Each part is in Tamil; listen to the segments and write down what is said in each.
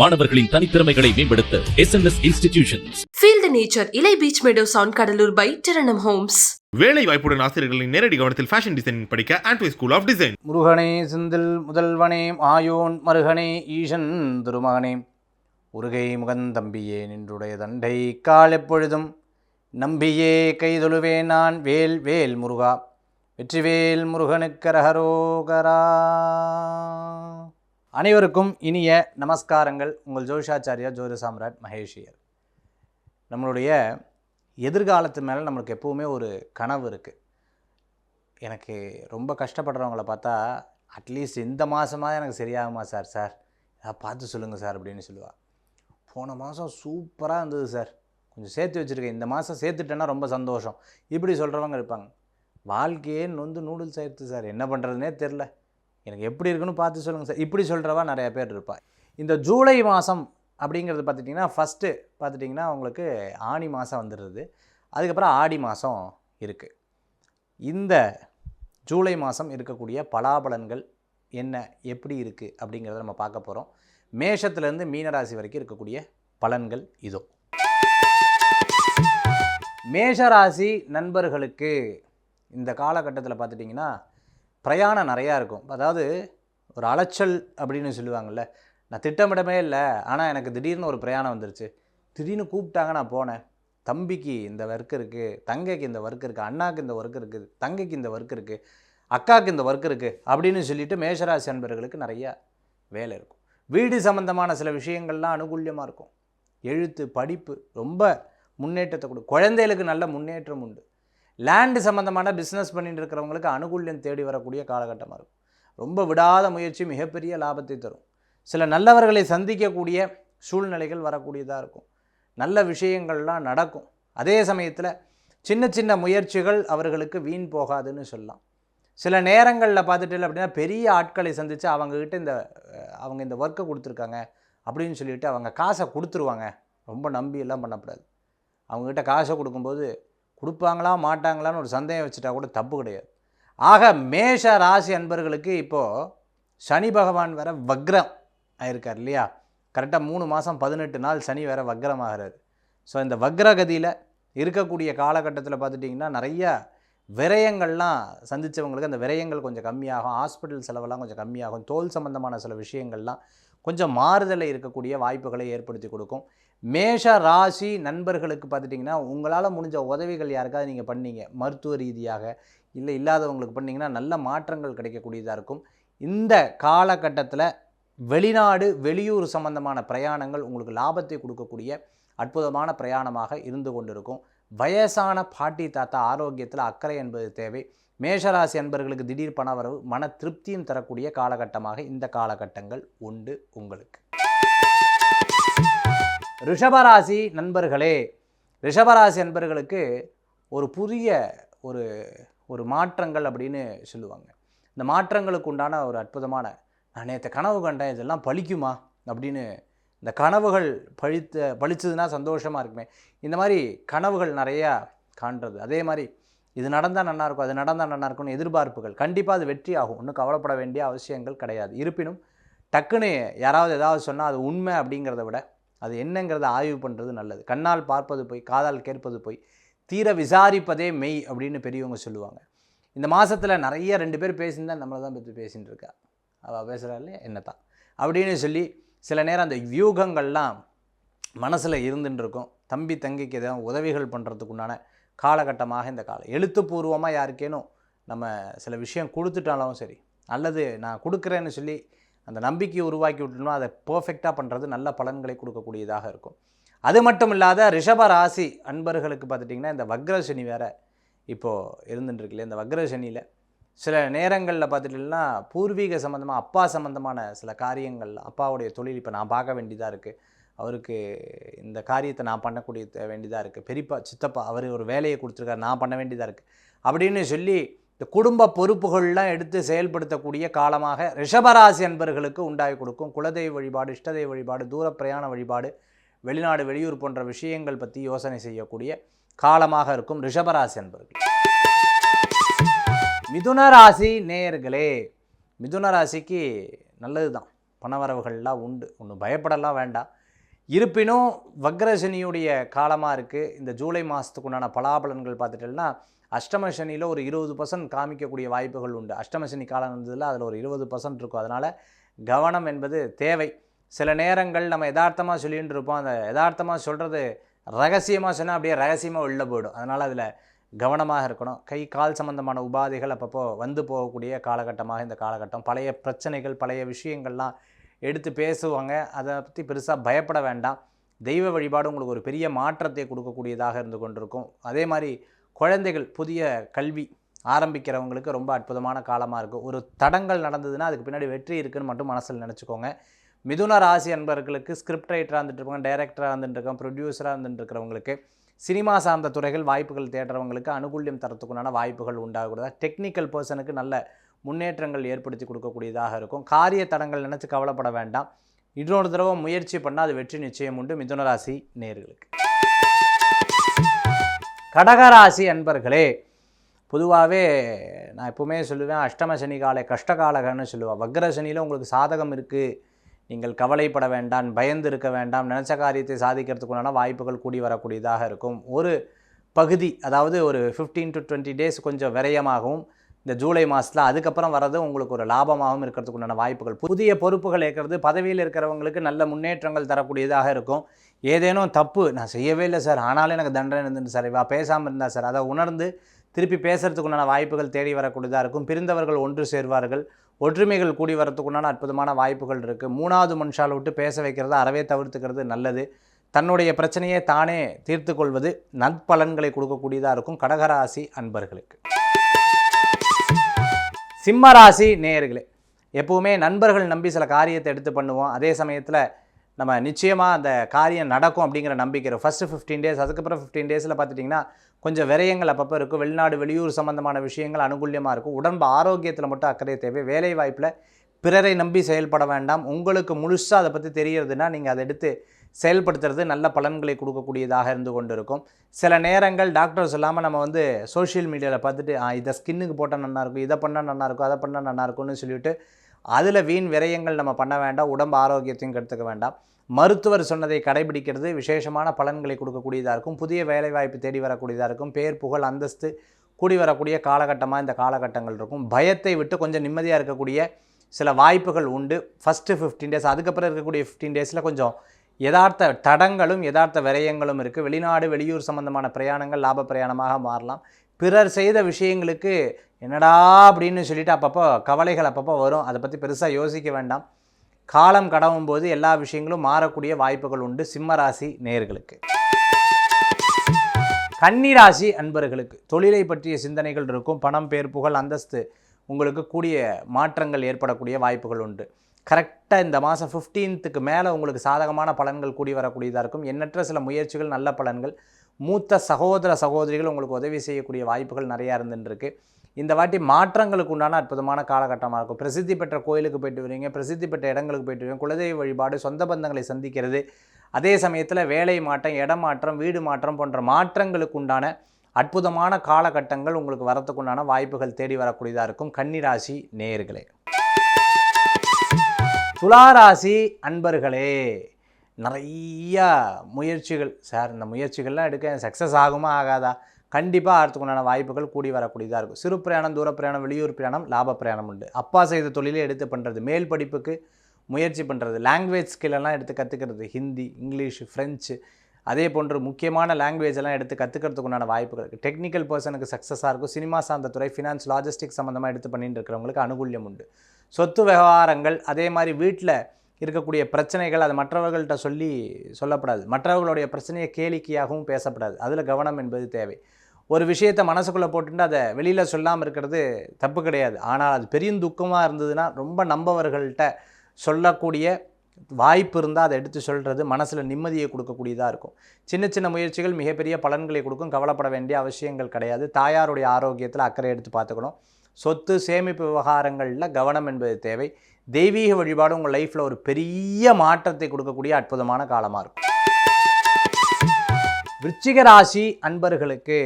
மாணவர்களின் தனித்திறமைகளை மேம்படுத்த S N S institutions the nature. Ilai Beach Meadows on Kadalur by Tiranam Homes. வேலை வாய்ப்புடன் ஆசிரியர்களின் நேரடி கவனத்தில் ஃபேஷன் டிசைன் படிக்க ஆண்ட்வே ஸ்கூல் ஆஃப் டிசைன் முருகனே செந்தில் முதல்வனே ஆயோன் மருகனே ஈசன் திருமகனே. உருகை முகந்தம்பியே நின்றுடைய தண்டை கால் எப்பொழுதும். நம்பியே கைதொழுவே நான் வேல் வேல் முருகா. வெற்றிவேல் முருகனுக்கரகரோகரா அனைவருக்கும் இனிய நமஸ்காரங்கள். உங்கள் ஜோஷாச்சாரியா ஜோதி சாம்ராட் மகேஷியர். நம்மளுடைய எதிர்காலத்து மேலே நம்மளுக்கு எப்போவுமே ஒரு கனவு இருக்குது எனக்கு ரொம்ப கஷ்டப்படுறவங்கள பார்த்தா அட்லீஸ்ட் இந்த மாதமாக எனக்கு சரியாகுமா சார்? சார் ஏதாவது பார்த்து சொல்லுங்கள் சார் அப்படின்னு சொல்லுவாள் போன மாதம் சூப்பராக இருந்தது சார். கொஞ்சம் சேர்த்து வச்சுருக்கேன். இந்த மாதம் சேர்த்துட்டேன்னா ரொம்ப சந்தோஷம். இப்படி சொல்கிறவங்க இருப்பாங்க. வாழ்க்கையே நொந்து நூடுல்ஸ் ஆயிடுச்சு சார். என்ன பண்ணுறதுனே தெரில எனக்கு எப்படி இருக்குன்னு பார்த்து சொல்லுங்கள் சார். இப்படி சொல்கிறவா நிறைய பேர் இருப்பா. இந்த ஜூலை மாதம் அப்படிங்கிறது பார்த்துட்டிங்கன்னா ஃபஸ்ட்டு பார்த்துட்டிங்கன்னா உங்களுக்கு ஆனி மாதம் வந்துடுது. அதுக்கப்புறம் ஆடி மாதம் இருக்குது இந்த ஜூலை மாதம் இருக்கக்கூடிய பலாபலன்கள் என்ன எப்படி இருக்குது அப்படிங்கிறத நம்ம பார்க்க போகிறோம் மேஷத்துலேருந்து மீனராசி வரைக்கும் இருக்கக்கூடிய பலன்கள் இதோ. மேஷராசி நண்பர்களுக்கு இந்த காலகட்டத்தில் பார்த்துட்டிங்கன்னா பிரயாணம் நிறையா இருக்கும். அதாவது ஒரு அலைச்சல் அப்படின்னு சொல்லுவாங்கள்ல நான் திட்டமிடமே இல்லை ஆனால் எனக்கு திடீர்னு ஒரு பிரயாணம் வந்துருச்சு. திடீர்னு கூப்பிட்டாங்க நான் போனேன். தம்பிக்கு இந்த ஒர்க் இருக்குது தங்கைக்கு இந்த ஒர்க் இருக்குது அண்ணாக்கு இந்த ஒர்க் இருக்குது தங்கைக்கு இந்த ஒர்க் இருக்குது அக்காவுக்கு இந்த ஒர்க் இருக்குது அப்படின்னு சொல்லிட்டு மேஷராசி அன்பர்களுக்கு நிறையா வேலை இருக்கும். வீடு சம்மந்தமான சில விஷயங்கள்லாம் அனுகூல்யமாக இருக்கும். எழுத்து படிப்பு ரொம்ப முன்னேற்றத்தை கொடு குழந்தைகளுக்கு நல்ல முன்னேற்றம் உண்டு. லேண்டு சம்மந்தமான பிஸ்னஸ் பண்ணிட்டு இருக்கிறவங்களுக்கு அனுகூல்யம் தேடி வரக்கூடிய காலகட்டமாக இருக்கும். ரொம்ப விடாத முயற்சி மிகப்பெரிய லாபத்தை தரும். சில நல்லவர்களை சந்திக்கக்கூடிய சூழ்நிலைகள் வரக்கூடியதாக இருக்கும். நல்ல விஷயங்கள்லாம் நடக்கும். அதே சமயத்தில் சின்ன சின்ன முயற்சிகள் அவர்களுக்கு வீண் போகாதுன்னு சொல்லலாம். சில நேரங்களில் பார்த்துட்டு அப்படின்னா பெரிய ஆட்களை சந்தித்து அவங்கக்கிட்ட இந்த அவங்க இந்த ஒர்க்கை கொடுத்துருக்காங்க அப்படின்னு சொல்லிட்டு அவங்க காசை கொடுத்துருவாங்க. ரொம்ப நம்பியெல்லாம் பண்ணக்கூடாது அவங்கக்கிட்ட காசை கொடுக்கும்போது கொடுப்பாங்களா மாட்டாங்களான்னு ஒரு சந்தேகம் வச்சுட்டா கூட தப்பு கிடையாது. ஆக மேஷ ராசி அன்பர்களுக்கு இப்போது சனி பகவான் வேற வக்ரம் ஆயிருக்கார் இல்லையா? கரெக்டாக மூணு மாதம் பதினெட்டு நாள் சனி வேற வக்ரம் ஆகிறாரு ஸோ இந்த வக்ரகதியில் இருக்கக்கூடிய காலகட்டத்தில் பார்த்துட்டிங்கன்னா நிறைய விரயங்கள்லாம் சந்தித்தவங்களுக்கு அந்த விரயங்கள் கொஞ்சம் கம்மியாகும். ஹாஸ்பிட்டல் செலவெல்லாம் கொஞ்சம் கம்மியாகும். தோல் சம்பந்தமான சில விஷயங்கள்லாம் கொஞ்சம் மாறுதலை இருக்கக்கூடிய வாய்ப்புகளை ஏற்படுத்தி கொடுக்கும். மேஷ ராசி நண்பர்களுக்கு பார்த்துட்டிங்கன்னா உங்களால் முடிஞ்ச உதவிகள் யாருக்காவது நீங்கள் பண்ணீங்க? மருத்துவ ரீதியாக இல்லை இல்லாதவங்களுக்கு பண்ணிங்கன்னா நல்ல மாற்றங்கள் கிடைக்கக்கூடியதாக இருக்கும். இந்த காலகட்டத்தில் வெளிநாடு வெளியூர் சம்பந்தமான பிரயாணங்கள் உங்களுக்கு லாபத்தை கொடுக்கக்கூடிய அற்புதமான பிரயாணமாக இருந்து கொண்டிருக்கும். வயசான பாட்டி தாத்தா ஆரோக்கியத்தில் அக்கறை என்பது தேவை. மேஷராசி அன்பர்களுக்கு திடீர் பணவரவு மன திருப்தியும் தரக்கூடிய காலகட்டமாக இந்த காலகட்டங்கள் உண்டு உங்களுக்கு. ரிஷபராசி நண்பர்களே ரிஷபராசி நண்பர்களுக்கு ஒரு புதிய ஒரு ஒரு மாற்றங்கள் அப்படின்னு சொல்லுவாங்க. இந்த மாற்றங்களுக்கு உண்டான ஒரு அற்புதமான நான் நேற்று கனவு கண்டேன் இதெல்லாம் பழிக்குமா அப்படின்னு இந்த கனவுகள் பழித்த பழிச்சதுன்னா சந்தோஷமாக இருக்குமே. இந்த மாதிரி கனவுகள் நிறையா காண்றது. அதே மாதிரி இது நடந்தால் நல்லாயிருக்கும் அது நடந்தால் நல்லாயிருக்கும்னு எதிர்பார்ப்புகள். கண்டிப்பாக அது வெற்றி ஆகும் ஒன்றும் கவலைப்பட வேண்டிய அவசியங்கள் கிடையாது. இருப்பினும் டக்குன்னு யாராவது ஏதாவது சொன்னால் அது உண்மை அப்படிங்கிறத விட அது என்னங்கிறத ஆய்வு பண்ணுறது நல்லது. கண்ணால் பார்ப்பது போய் காதால் கேட்பது போய் தீர விசாரிப்பதே மெய் அப்படின்னு பெரியவங்க சொல்லுவாங்க. இந்த மாதத்தில் நிறைய ரெண்டு பேர் பேசியிருந்தா நம்மளை தான் பற்றி பேசிகிட்டு இருக்கா அவள் பேசுகிறாள் இல்லையா? என்ன தான் அப்படின்னு சொல்லி சில நேரம் அந்த வியூகங்கள்லாம் மனசில் இருந்துட்டு இருக்கும் தம்பி தங்கிக்கு எதாவது உதவிகள் பண்ணுறதுக்கு உண்டான காலகட்டமாக இந்த காலம். எழுத்துப்பூர்வமாக யாருக்கேனும் நம்ம சில விஷயம் கொடுத்துட்டாலும் சரி அல்லது நான் கொடுக்குறேன்னு சொல்லி அந்த நம்பிக்கையை உருவாக்கி விட்டோம்னா அதை பர்ஃபெக்டாக பண்ணுறது நல்ல பலன்களை கொடுக்கக்கூடியதாக இருக்கும். அது மட்டும் இல்லாத ரிஷப ராசி அன்பர்களுக்கு பார்த்துட்டிங்கன்னா இந்த வக்ர சனி வேறு இப்போது இருந்துட்டுருக்குல்ல இந்த வக்ர சனியில் சில நேரங்களில் பார்த்துட்டிங்கன்னா பூர்வீக சம்மந்தமாக அப்பா சம்மந்தமான சில காரியங்கள் அப்பாவுடைய தொழில் இப்போ நான் பார்க்க வேண்டியதாக இருக்குது அவருக்கு இந்த காரியத்தை நான் பண்ணக்கூடிய வேண்டியதாக இருக்குது பெரியப்பா சித்தப்பா அவர் ஒரு வேலையை கொடுத்துருக்காரு நான் பண்ண வேண்டியதாக இருக்குது அப்படின்னு சொல்லி இந்த குடும்ப பொறுப்புகள்லாம் எடுத்து செயல்படுத்தக்கூடிய காலமாக ரிஷபராசி அன்பர்களுக்கு உண்டாகி கொடுக்கும். குலதெய்வ வழிபாடு இஷ்டதெய்வ வழிபாடு தூர பிரயாண வழிபாடு வெளிநாடு வெளியூர் போன்ற விஷயங்கள் பற்றி யோசனை செய்யக்கூடிய காலமாக இருக்கும் ரிஷபராசி அன்பர்கள். மிதுன ராசி நேயர்களே மிதுன ராசிக்கு நல்லது தான் பணவரவுகள்லாம் உண்டு. ஒன்றும் பயப்படலாம் வேண்டாம். இருப்பினும் வக்ரசனியுடைய காலமாக இருக்குது இந்த ஜூலை மாதத்துக்கு உண்டான பலாபலன்கள் பார்த்துட்டோம்னா அஷ்டம சனியில் ஒரு இருபது பர்சன்ட் காமிக்கக்கூடிய வாய்ப்புகள் உண்டு. அஷ்டம சனி காலம் இருந்ததில் அதில் ஒரு இருபது பர்சன்ட் இருக்கும். அதனால் கவனம் என்பது தேவை. சில நேரங்கள் நம்ம யதார்த்தமாக சொல்லிகிட்டு இருப்போம். அந்த யதார்த்தமாக சொல்கிறது ரகசியமாக சொன்னால் அப்படியே ரகசியமாக உள்ளே போயிடும். அதனால் அதில் கவனமாக இருக்கணும். கை கால் சம்பந்தமான உபாதைகள் அப்பப்போ வந்து போகக்கூடிய காலகட்டமாக இந்த காலகட்டம். பழைய பிரச்சனைகள் பழைய விஷயங்கள்லாம் எடுத்து பேசுவாங்க. அதை பற்றி பெருசாக பயப்பட வேண்டாம். தெய்வ வழிபாடு உங்களுக்கு ஒரு பெரிய மாற்றத்தை கொடுக்கக்கூடியதாக இருந்து கொண்டிருக்கும். அதே மாதிரி குழந்தைகள் புதிய கல்வி ஆரம்பிக்கிறவங்களுக்கு ரொம்ப அற்புதமான காலமாக இருக்கும். ஒரு தடங்கள் நடந்ததுன்னா அதுக்கு பின்னாடி வெற்றி இருக்குதுன்னு மட்டும் மனசில் நினச்சிக்கோங்க. மிதுன ராசி அன்பர்களுக்கு ஸ்கிரிப்ட் ரைட்டராக இருந்துட்டு டைரக்டராக இருந்துட்டு இருக்கோம் ப்ரொடியூசராக இருந்துட்டுருக்கிறவங்களுக்கு சினிமா சார்ந்த துறைகள் வாய்ப்புகள் தேடுறவங்களுக்கு அனுகூல்யம் தரத்துக்குண்டான வாய்ப்புகள் உண்டாகக்கூடாது டெக்னிக்கல் பர்சனுக்கு நல்ல முன்னேற்றங்கள் ஏற்படுத்தி கொடுக்கக்கூடியதாக இருக்கும். காரிய தடங்கள் நினச்சி கவலைப்பட வேண்டாம். இன்னொரு தடவை முயற்சி பண்ணால் அது வெற்றி நிச்சயம் உண்டு. மிதுன ராசி நேர்களுக்கு. கடகராசி அன்பர்களே பொதுவாகவே நான் எப்பவுமே சொல்லுவேன் அஷ்டம சனி காலை கஷ்டகாலகன்னு சொல்லுவேன் வக்ர சனியில் உங்களுக்கு சாதகம் இருக்குது நீங்கள் கவலைப்பட வேண்டாம் பயந்து இருக்க வேண்டாம் நினச்ச காரியத்தை சாதிக்கிறதுக்குண்டான வாய்ப்புகள் கூடி வரக்கூடியதாக இருக்கும். ஒரு பகுதி அதாவது ஒரு ஃபிஃப்டீன் டு டுவெண்ட்டி டேஸ் கொஞ்சம் விரயமாகவும் இந்த ஜூலை மாதத்தில் அதுக்கப்புறம் வர்றது உங்களுக்கு ஒரு லாபமாகவும் இருக்கிறதுக்குண்டான வாய்ப்புகள். புதிய பொறுப்புகள் ஏற்கிறது பதவியில் இருக்கிறவங்களுக்கு நல்ல முன்னேற்றங்கள் தரக்கூடியதாக இருக்கும். ஏதேனும் தப்பு நான் செய்யவே இல்லை சார். ஆனாலும் எனக்கு தண்டனை இருந்துட்டு சார். இவா பேசாமல் இருந்தா சார். அதை உணர்ந்து திருப்பி பேசுகிறதுக்குண்டான வாய்ப்புகள் தேடி வரக்கூடியதாக இருக்கும். பிரிந்தவர்கள் ஒன்று சேர்வார்கள். ஒற்றுமைகள் கூடி வரத்துக்குண்டான அற்புதமான வாய்ப்புகள் இருக்குது மூணாவது மனுஷால் விட்டு பேச வைக்கிறத அறவே தவிர்த்துக்கிறது நல்லது. தன்னுடைய பிரச்சனையை தானே தீர்த்து கொள்வது நற்பலன்களை கொடுக்கக்கூடியதாக இருக்கும். கடகராசி அன்பர்களுக்கு. சிம்மராசி நேயர்களே எப்போவுமே நண்பர்கள் நம்பி சில காரியத்தை எடுத்து பண்ணுவோம். அதே சமயத்தில் நம்ம நிச்சயமாக அந்த காரியம் நடக்கும் அப்படிங்கிற நம்பிக்கை ஃபஸ்ட்டு ஃபிஃப்டீன் டேஸ் அதுக்கப்புறம் ஃபிஃப்டீன் டேஸில் பார்த்துட்டிங்கன்னா கொஞ்சம் விரயங்கள் அப்பப்போ இருக்கும். வெளிநாடு வெளியூர் சம்மந்தமான விஷயங்கள் அனுகூல்யமாக இருக்கும். உடம்பு ஆரோக்கியத்தில் மட்டும் அக்கறை தேவை. வேலை வாய்ப்பில் பிறரை நம்பி செயல்பட வேண்டாம். உங்களுக்கு முழுசாக அதை பற்றி தெரியறதுன்னா நீங்கள் அதை எடுத்து செயல்படுத்துறது நல்ல பலன்களை கொடுக்கக்கூடியதாக இருந்து கொண்டு இருக்கும் சில நேரங்கள் டாக்டர்ஸ் இல்லாமல் நம்ம வந்து சோஷியல் மீடியாவில் பார்த்துட்டு இதை ஸ்கின்னுக்கு போட்டால் நல்லா இருக்கும் இதை பண்ணால் நல்லா இருக்கும் அதை பண்ணால் நல்லாயிருக்கும்னு சொல்லிவிட்டு சொல்லிட்டு அதில் வீண் விரயங்கள் நம்ம பண்ண வேண்டாம் உடம்பு ஆரோக்கியத்தையும் கெடுத்துக்க வேண்டாம். மருத்துவர் சொன்னதை கடைபிடிக்கிறது விசேஷமான பலன்களை கொடுக்கக்கூடியதாக இருக்கும். புதிய வேலைவாய்ப்பு தேடி வரக்கூடியதாக இருக்கும். பேர் புகழ் அந்தஸ்து கூடி வரக்கூடிய காலகட்டமாக இந்த காலகட்டங்கள் இருக்கும். பயத்தை விட்டு கொஞ்சம் நிம்மதியாக இருக்கக்கூடிய சில வாய்ப்புகள் உண்டு. ஃபஸ்ட்டு ஃபிஃப்டீன் டேஸ் அதுக்கப்புறம் இருக்கக்கூடிய ஃபிஃப்டீன் டேஸில் கொஞ்சம் யதார்த்த தடங்களும் யதார்த்த விரயங்களும் இருக்குது வெளிநாடு வெளியூர் சம்பந்தமான பிரயாணங்கள் லாப பிரயாணமாக மாறலாம். பிறர் செய்த விஷயங்களுக்கு என்னடா அப்படின்னு சொல்லிட்டு அப்பப்போ கவலைகள் அப்பப்போ வரும். அதை பற்றி பெருசாக யோசிக்க வேண்டாம். காலம் கடவும் போது எல்லா விஷயங்களும் மாறக்கூடிய வாய்ப்புகள் உண்டு. சிம்மராசி நேயர்களுக்கு கன்னிராசி அன்பர்களுக்கு தொழிலை பற்றிய சிந்தனைகள் இருக்கும். பணம் பேர் புகழ் அந்தஸ்து உங்களுக்கு கூடிய மாற்றங்கள் ஏற்படக்கூடிய வாய்ப்புகள் உண்டு. கரெக்டாக இந்த மாதம் ஃபிஃப்டீன்த்துக்கு மேலே உங்களுக்கு சாதகமான பலன்கள் கூடி வரக்கூடியதாக இருக்கும். எண்ணற்ற சில முயற்சிகள் நல்ல பலன்கள் மூத்த சகோதர சகோதரிகள் உங்களுக்கு உதவி செய்யக்கூடிய வாய்ப்புகள் நிறையா இருந்துருக்கு இந்த வாட்டி மாற்றங்களுக்கு உண்டான அற்புதமான காலகட்டமாக இருக்கும். பிரசித்தி பெற்ற கோயிலுக்கு போயிட்டு வருவீங்க பிரசித்தி பெற்ற இடங்களுக்கு போயிட்டு வருவீங்க குலதெய்வ வழிபாடு சொந்த பந்தங்களை சந்திக்கிறது. அதே சமயத்தில் வேலை மாற்றம் இடம் மாற்றம் வீடு மாற்றம் போன்ற மாற்றங்களுக்கு உண்டான அற்புதமான காலகட்டங்கள் உங்களுக்கு வரத்துக்குண்டான வாய்ப்புகள் தேடி வரக்கூடியதாக இருக்கும். கன்னிராசி நேயர்களே. துளாராசி அன்பர்களே நிறையா முயற்சிகள் சார் இந்த முயற்சிகள்லாம் எடுக்க சக்ஸஸ் ஆகுமா ஆகாதா? கண்டிப்பாக ஆகிறதுக்குண்டான வாய்ப்புகள் கூடி வரக்கூடியதாக இருக்கும். சிறு பிரயாணம் தூர பிரயாணம் வெளியூர் பிரயாணம் லாப பிரயாணம் உண்டு. அப்பா செய்த தொழிலே எடுத்து பண்ணுறது மேல் படிப்புக்கு முயற்சி பண்ணுறது லாங்குவேஜ் ஸ்கில்லெல்லாம் எடுத்து கற்றுக்கிறது ஹிந்தி இங்கிலீஷ் ஃப்ரெஞ்சு அதே போன்று முக்கியமான லாங்குவேஜ் எல்லாம் எடுத்து கற்றுக்கிறதுக்குண்டான வாய்ப்புகள் இருக்குது டெக்னிக்கல் பர்சனுக்கு சக்ஸஸாக இருக்கும். சினிமா சார்ந்த துறை ஃபினான்ஸ் லாஜிஸ்டிக் சம்மந்தமாக எடுத்து பண்ணிட்டு இருக்கிறவங்களுக்கு அனுகூல்யம் உண்டு. சொத்து விவகாரங்கள் அதே மாதிரி வீட்டில் இருக்கக்கூடிய பிரச்சனைகள் அது மற்றவர்கள்ட்ட சொல்லி சொல்லப்படாது. மற்றவர்களுடைய பிரச்சனையை கேளிக்கையாகவும் பேசப்படாது. அதில் கவனம் என்பது தேவை. ஒரு விஷயத்தை மனசுக்குள்ளே போட்டுட்டு அதை வெளியில் சொல்லாமல் இருக்கிறது தப்பு கிடையாது. ஆனால் அது பெரிய துக்கமாக இருந்ததுன்னா ரொம்ப நம்பவர்கள்ட்ட சொல்லக்கூடிய வாய்ப்பு இருந்தால் அதை எடுத்து சொல்கிறது மனசில் நிம்மதியை கொடுக்கக்கூடியதாக இருக்கும். சின்ன சின்ன முயற்சிகள் மிகப்பெரிய பலன்களை கொடுக்கும். கவலைப்பட வேண்டிய அவசியங்கள் கிடையாது. தாயாருடைய ஆரோக்கியத்தில் அக்கறை எடுத்து பார்த்துக்கணும். சொத்து சேமிப்பு விவகாரங்களில் கவனம் என்பது தேவை. தெய்வீக வழிபாடு உங்கள் லைஃப்பில் ஒரு பெரிய மாற்றத்தை கொடுக்கக்கூடிய அற்புதமான காலமாக இருக்கும். விருச்சிக ராசி அன்பர்களுக்கு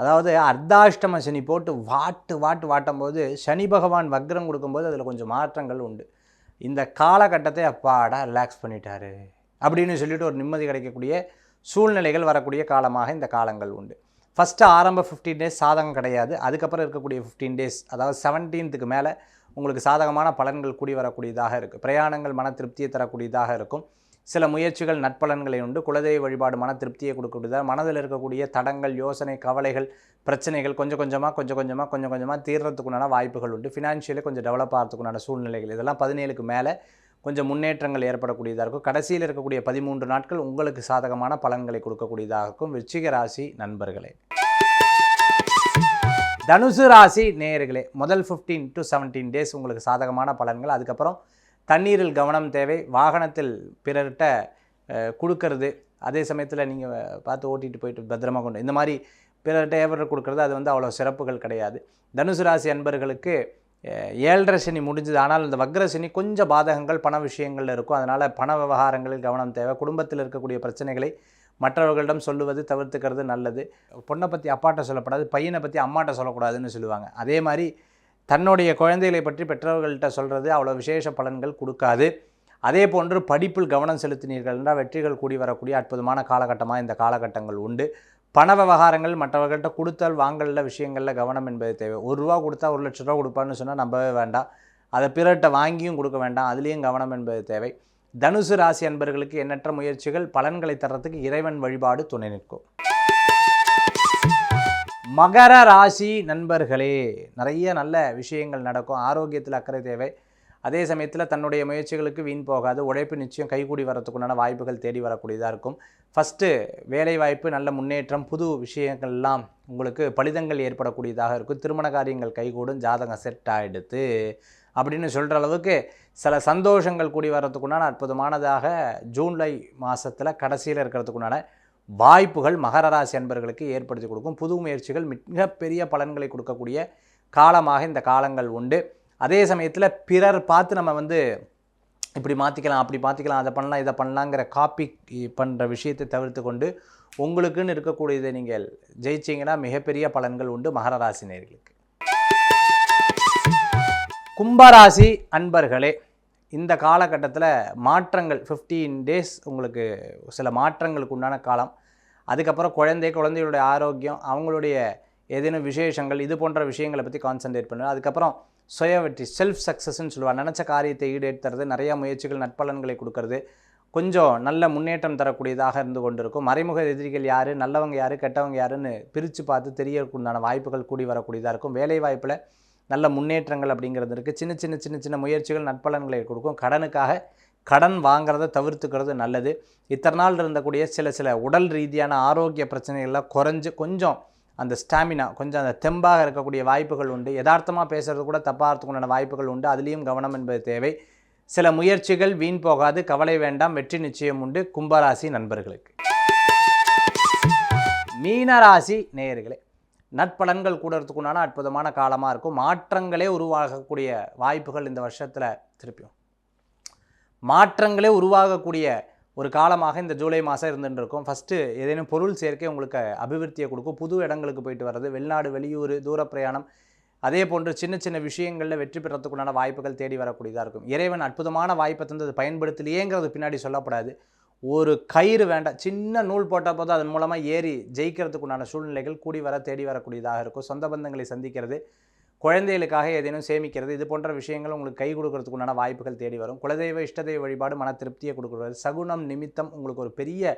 அதாவது அர்த்தாஷ்டம சனி போட்டு வாட்டு வாட்டு வாட்டும் போது சனி பகவான் வக்ரம் கொடுக்கும்போது அதில் கொஞ்சம் மாற்றங்கள் உண்டு. இந்த காலகட்டத்தை அப்பாடா ரிலாக்ஸ் பண்ணிட்டாரு. அப்படின்னு சொல்லிட்டு ஒரு நிம்மதி கிடைக்கக்கூடிய சூழ்நிலைகள் வரக்கூடிய காலமாக இந்த காலங்கள் உண்டு. ஃபஸ்ட்டு ஆரம்ப ஃபிஃப்டீன் டேஸ் சாதகம் கிடையாது. அதுக்கப்புறம் இருக்கக்கூடிய ஃபிஃப்டீன் டேஸ் அதாவது செவன்டீன்த்துக்கு மேலே உங்களுக்கு சாதகமான பலன்கள் கூடி வரக்கூடியதாக இருக்குது பிரயாணங்கள் மன திருப்தியை தரக்கூடியதாக இருக்கும். சில முயற்சிகள் நட்பலன்களை உண்டு. குலதெய்வ வழிபாடு மன திருப்தியை கொடுக்கக்கூடியதாக மனதில் இருக்கக்கூடிய தடங்கள் யோசனை கவலைகள் பிரச்சனைகள் கொஞ்சம் கொஞ்சமாக கொஞ்சம் கொஞ்சமாக கொஞ்சம் கொஞ்சமாக தீர்றதுக்குண்டான வாய்ப்புகள் உண்டு. ஃபினான்ஷியலி கொஞ்சம் டெவலப் ஆகிறதுக்குண்டான சூழ்நிலைகள். இதெல்லாம் பதினேழுக்கு மேலே கொஞ்சம் முன்னேற்றங்கள் ஏற்படக்கூடியதாக இருக்கும். கடைசியில் இருக்கக்கூடிய பதிமூன்று நாட்கள் உங்களுக்கு சாதகமான பலன்களை கொடுக்கக்கூடியதாக இருக்கும் விருச்சிக ராசி நண்பர்களே. தனுசு ராசி நேயர்களே முதல் 15 டு 17 டேஸ் உங்களுக்கு சாதகமான பலன்கள். அதுக்கப்புறம் தண்ணீரில் கவனம் தேவை. வாகனத்தில் பிறர்கிட்ட கொடுக்கறது. அதே சமயத்தில் நீங்கள் பார்த்து ஓட்டிட்டு போயிட்டு பத்திரமாக கொண்டு இந்த மாதிரி பிறர்கிட்ட ஏவர் கொடுக்கறது அது வந்து அவ்வளோ சிறப்புகள் கிடையாது. தனுசு ராசி அன்பர்களுக்கு ஏழரை சனி முடிஞ்சது. ஆனால் இந்த வக்ர சனி கொஞ்சம் பாதகங்கள் பண விஷயங்களில் இருக்கும். அதனால் பண விவகாரங்களில் கவனம் தேவை. குடும்பத்தில் இருக்கக்கூடிய பிரச்சனைகளை மற்றவர்களிடம் சொல்லுவது தவிர்த்துக்கிறது நல்லது. பொண்ணை பற்றி அப்பாட்ட சொல்லப்படாது பையனை பற்றி அம்மாட்ட சொல்லக்கூடாதுன்னு சொல்லுவாங்க. அதே மாதிரி தன்னுடைய குழந்தைகளை பற்றி பெற்றவர்கள்ட்ட சொல்கிறது அவ்வளோ விசேஷ பலன்கள் கொடுக்காது. அதே போன்று படிப்பில் கவனம் செலுத்தினீர்கள் என்றால் வெற்றிகள் கூடி வரக்கூடிய அற்புதமான காலகட்டமாக இந்த காலகட்டங்கள் உண்டு. பண விவகாரங்கள் மற்றவர்கள்ட்ட கொடுத்தல் வாங்கல விஷயங்களில் கவனம் என்பது தேவை. ஒரு ரூபா கொடுத்தா ஒரு லட்ச ரூபா கொடுப்பான்னு சொன்னால் நம்பவே வேண்டாம். அதை பிறர்கிட்ட வாங்கியும் கொடுக்க வேண்டாம். அதுலேயும் கவனம் என்பது தேவை. தனுசு ராசி அன்பர்களுக்கு எண்ணற்ற முயற்சிகள் பலன்களை தர்றதுக்கு இறைவன் வழிபாடு துணை நிற்கும். மகர ராசி நண்பர்களே நிறைய நல்ல விஷயங்கள் நடக்கும். ஆரோக்கியத்தில் அக்கறை தேவை. அதே சமயத்தில் தன்னுடைய முயற்சிகளுக்கு வீண் போகாது. உழைப்பு நிச்சயம் கைகூடி வரத்துக்குண்டான வாய்ப்புகள் தேடி வரக்கூடியதாக இருக்கும். ஃபஸ்ட்டு வேலைவாய்ப்பு நல்ல முன்னேற்றம் புது விஷயங்கள்லாம் உங்களுக்கு பலிதங்கள் ஏற்படக்கூடியதாக இருக்கும். திருமண காரியங்கள் கைகூடும் ஜாதகம் செட் ஆகிடுது அப்படின்னு சொல்கிற அளவுக்கு சில சந்தோஷங்கள் கூடி வர்றதுக்குண்டான அற்புதமானதாக ஜூலை மாதத்தில் கடைசியில் இருக்கிறதுக்குண்டான வாய்ப்புகள் மகர ராசி அன்பர்களுக்கு ஏற்படுத்தி கொடுக்கும். புது முயற்சிகள் மிகப்பெரிய பலன்களை கொடுக்கக்கூடிய காலமாக இந்த காலங்கள் உண்டு. அதே சமயத்தில் பிறர் பார்த்து நம்ம வந்து இப்படி மாற்றிக்கலாம் அப்படி மாற்றிக்கலாம் அதை பண்ணலாம் இதை பண்ணலாங்கிற காப்பி பண்ணுற விஷயத்தை தவிர்த்து கொண்டு உங்களுக்குன்னு இருக்கக்கூடியதை நீங்கள் ஜெயிச்சிங்கன்னா மிகப்பெரிய பலன்கள் உண்டு மகர ராசி கும்பராசி அன்பர்களே இந்த காலகட்டத்தில் மாற்றங்கள் 15 டேஸ் உங்களுக்கு சில மாற்றங்களுக்கு உண்டான காலம். அதுக்கப்புறம் குழந்தை குழந்தைகளுடைய ஆரோக்கியம் அவங்களுடைய ஏதேனும் விசேஷங்கள் இது போன்ற விஷயங்களை பற்றி கான்சன்ட்ரேட் பண்ணுவேன் அதுக்கப்புறம் சுய வெற்றி செல்ஃப் சக்ஸஸ்ன்னு சொல்லுவாங்க. நினச்ச காரியத்தை ஈடேற்றுறது நிறையா முயற்சிகள் நட்பலன்களை கொடுக்கறது கொஞ்சம் நல்ல முன்னேற்றம் தரக்கூடியதாக இருந்து கொண்டிருக்கும். மறைமுக எதிரிகள் யார் நல்லவங்க யார் கெட்டவங்க யாருன்னு பிரித்து பார்த்து தெரியறதுக்குண்டான வாய்ப்புகள் கூடி வரக்கூடியதாக இருக்கும். வேலை வாய்ப்பில் நல்ல முன்னேற்றங்கள் அப்படிங்கிறது இருக்குது சின்ன சின்ன சின்ன சின்ன முயற்சிகள் நட்பலன்களை கொடுக்கும். கடனுக்காக கடன் வாங்கிறத தவிர்த்துக்கிறது நல்லது. இத்தனை நாள் இருந்தக்கூடிய சில சில உடல் ரீதியான ஆரோக்கிய பிரச்சனைகள்லாம் குறைஞ்சு கொஞ்சம் அந்த ஸ்டாமினா கொஞ்சம் அந்த தெம்பாக இருக்கக்கூடிய வாய்ப்புகள் உண்டு. யதார்த்தமாக பேசுறது கூட தப்பாகிறதுக்குண்டான வாய்ப்புகள் உண்டு. அதுலேயும் கவனம் என்பது தேவை. சில முயற்சிகள் வீண் போகாது. கவலை வேண்டாம். வெற்றி நிச்சயம் உண்டு. கும்பராசி நண்பர்களுக்கு. மீனராசி நேயர்களே நட்பலன்கள் கூடுறதுக்குண்டான அற்புதமான காலமாக இருக்கும். மாற்றங்களே உருவாகக்கூடிய வாய்ப்புகள் இந்த வருஷத்தில் திருப்பியும். மாற்றங்களே உருவாகக்கூடிய ஒரு காலமாக இந்த ஜூலை மாதம் இருந்துட்டு இருக்கும் ஃபஸ்ட்டு ஏதேனும் பொருள் சேர்க்கை உங்களுக்கு அபிவிருத்தியை கொடுக்கும். புது இடங்களுக்கு போயிட்டு வர்றது வெளிநாடு வெளியூர் தூர பிரயாணம் அதே போன்று சின்ன சின்ன விஷயங்களில் வெற்றி பெறத்துக்குண்டான வாய்ப்புகள் தேடி வரக்கூடியதாக இருக்கும். இறைவன் அற்புதமான வாய்ப்பை தந்து அது பயன்படுத்தலையேங்கிறது பின்னாடி சொல்லப்படாது. ஒரு கயிறு வேண்டாம். சின்ன நூல் போட்ட போது அதன் மூலமாக ஏறி ஜெயிக்கிறதுக்குண்டான சூழ்நிலைகள் கூடி வர தேடி வரக்கூடியதாக இருக்கும். சொந்த பந்தங்களை சந்திக்கிறது குழந்தைகளுக்காக ஏதேனும் சேமிக்கிறது இது போன்ற விஷயங்கள் உங்களுக்கு கை கொடுக்கறதுக்கு உண்டான வாய்ப்புகள் தேடி வரும். குலதெய்வ இஷ்டதெய்வ வழிபாடு மன திருப்தியை கொடுக்குறது. சகுனம் நிமித்தம் உங்களுக்கு ஒரு பெரிய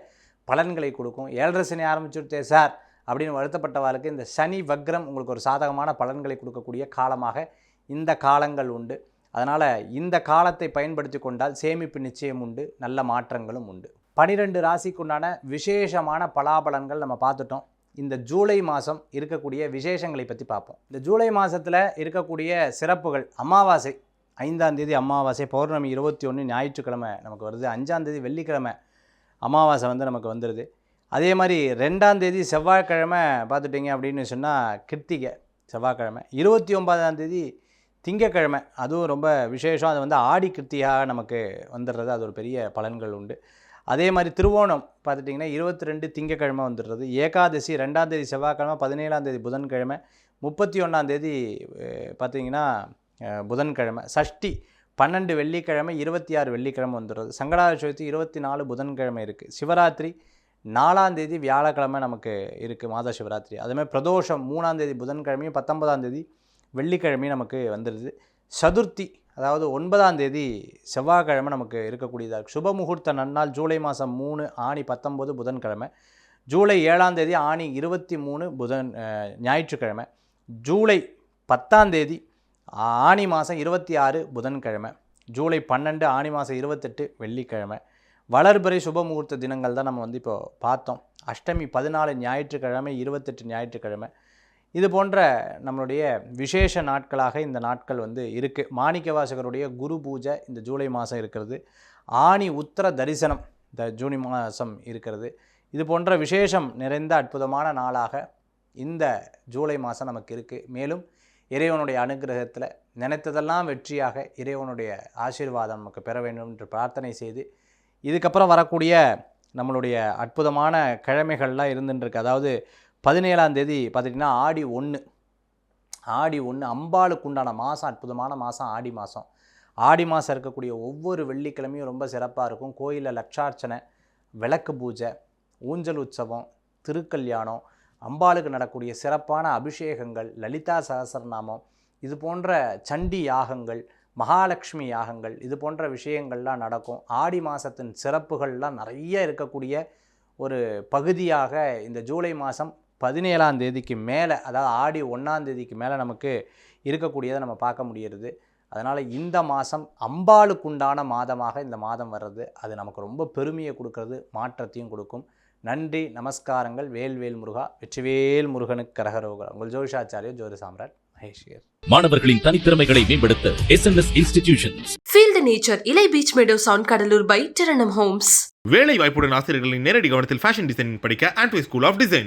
பலன்களை கொடுக்கும். ஏழரை சனி ஆரம்பிச்சுட்டே சார் அப்படின்னு வருத்தப்பட்டவாளுக்கு இந்த சனி வக்ரம் உங்களுக்கு ஒரு சாதகமான பலன்களை கொடுக்கக்கூடிய காலமாக இந்த காலங்கள் உண்டு. அதனால் இந்த காலத்தை பயன்படுத்தி கொண்டால் சேமிப்பு நிச்சயம் உண்டு நல்ல மாற்றங்களும் உண்டு. பனிரெண்டு ராசிக்குண்டான விசேஷமான பலாபலன்கள் நம்ம பார்த்துட்டோம். இந்த ஜூலை மாதம் இருக்கக்கூடிய விசேஷங்களை பற்றி பார்ப்போம். இந்த ஜூலை மாதத்தில் இருக்கக்கூடிய சிறப்புகள் அமாவாசை ஐந்தாம் தேதி அமாவாசை பௌர்ணமி இருபத்தி ஒன்று ஞாயிற்றுக்கிழமை நமக்கு வருது. அஞ்சாம் தேதி வெள்ளிக்கிழமை அமாவாசை வந்து நமக்கு வந்துடுது அதே மாதிரி ரெண்டாம் தேதி செவ்வாய்க்கிழமை பார்த்துட்டிங்க அப்படின்னு சொன்னால் கிருத்திகை செவ்வாய்க்கிழமை. இருபத்தி ஒன்பதாம் தேதி திங்கக்கிழமை. அதுவும் ரொம்ப விசேஷம். அது வந்து ஆடி கிருத்தியாக நமக்கு வந்துடுறது. அது ஒரு பெரிய பலன்கள் உண்டு. அதே மாதிரி திருவோணம் பார்த்துட்டிங்கன்னா இருபத்தி ரெண்டு திங்கக்கிழமை வந்துடுறது. ஏகாதசி ரெண்டாம் தேதி செவ்வாய்க்கிழமை பதினேழாம் தேதி புதன்கிழமை முப்பத்தி ஒன்றாம் தேதி பார்த்தீங்கன்னா புதன்கிழமை. சஷ்டி பன்னெண்டு வெள்ளிக்கிழமை இருபத்தி ஆறு வெள்ளிக்கிழமை வந்துடுறது. சங்கடார சதுர்த்தி இருபத்தி நாலு புதன்கிழமை இருக்குது சிவராத்திரி நாலாம் தேதி வியாழக்கிழமை நமக்கு இருக்குது மாத சிவராத்திரி. அதுமாதிரி பிரதோஷம் மூணாம் தேதி புதன்கிழமையும் பத்தொன்பதாம் தேதி வெள்ளிக்கிழமையும் நமக்கு வந்துடுது. சதுர்த்தி அதாவது ஒன்பதாம் தேதி செவ்வாய்க்கிழமை நமக்கு இருக்கக்கூடியதாக இருக்குது சுப முகூர்த்த நன்னாள் ஜூலை மாதம் மூணு ஆணி பத்தொம்போது புதன்கிழமை. ஜூலை ஏழாம் தேதி ஆணி இருபத்தி மூணு புதன் ஞாயிற்றுக்கிழமை. ஜூலை பத்தாம் தேதி ஆணி மாதம் இருபத்தி ஆறு புதன்கிழமை. ஜூலை பன்னெண்டு ஆணி மாதம் இருபத்தெட்டு வெள்ளிக்கிழமை. வளர்பிறை சுப முகூர்த்த தினங்கள் தான் நம்ம வந்து இப்போ பார்த்தோம். அஷ்டமி பதினாலு ஞாயிற்றுக்கிழமை இருபத்தெட்டு ஞாயிற்றுக்கிழமை. இது போன்ற நம்மளுடைய விசேஷ நாட்களாக இந்த நாட்கள் வந்து இருக்குது மாணிக்கவாசகருடைய குரு பூஜை இந்த ஜூலை மாதம் இருக்கிறது. ஆணி உத்தர தரிசனம் இந்த ஜூனி மாதம் இருக்கிறது. இது போன்ற விசேஷம் நிறைந்த அற்புதமான நாளாக இந்த ஜூலை மாதம் நமக்கு இருக்குது மேலும் இறைவனுடைய அனுகிரகத்தில் நினைத்ததெல்லாம் வெற்றியாக இறைவனுடைய ஆசீர்வாதம் நமக்கு பெற வேண்டும் என்று பிரார்த்தனை செய்து இதுக்கப்புறம் வரக்கூடிய நம்மளுடைய அற்புதமான கிழமைகள்லாம் இருந்துருக்கு அதாவது பதினேழாம் தேதி பார்த்துட்டிங்கன்னா ஆடி ஒன்று. ஆடி ஒன்று அம்பாளுக்கு உண்டான மாதம் அற்புதமான மாதம் ஆடி மாதம் ஆடி மாதம் இருக்கக்கூடிய ஒவ்வொரு வெள்ளிக்கிழமையும் ரொம்ப சிறப்பாக இருக்கும். கோயிலில் லட்சார்ச்சனை விளக்கு பூஜை ஊஞ்சல் உற்சவம் திருக்கல்யாணம் அம்பாளுக்கு நடக்கூடிய சிறப்பான அபிஷேகங்கள் லலிதா சகசரநாமம் இது போன்ற சண்டி யாகங்கள் மகாலட்சுமி யாகங்கள் இது போன்ற விஷயங்கள்லாம் நடக்கும். ஆடி மாதத்தின் சிறப்புகள்லாம் நிறைய இருக்கக்கூடிய ஒரு பகுதியாக இந்த ஜூலை மாதம் பதினேழாம் தேதிக்கு மேலே அதாவது ஆடி ஒன்றாம் தேதிக்கு மேலே நமக்கு இருக்கக்கூடியதை நம்ம பார்க்க முடிகிறது. அதனால் இந்த மாதம் அம்பாளுக்குண்டான மாதமாக இந்த மாதம் வர்றது அது நமக்கு ரொம்ப பெருமையை கொடுக்கறது மாற்றத்தையும் கொடுக்கும். நன்றி நமஸ்காரங்கள். வேல்வேல் முருகா வெற்றிவேல் முருகனுக்கு கரகரோகரா. உங்கள் ஜோதிஷாச்சாரியர் ஜோதி சாம்ராட் மகேஷ்யர் மாணவர்களின் தனித்திறமைகளை மேம்படுத்த SNS institutions the nature. Ilai Beach Meadows on Kadalur by Tiranam Homes. வேலை வாய்ப்புடன் ஆசிரியர்களின் நேரடி கவனத்தில் ஃபேஷன் டிசைனிங் படிக்க ஆண்ட்வே ஸ்கூல் ஆஃப் டிசைன்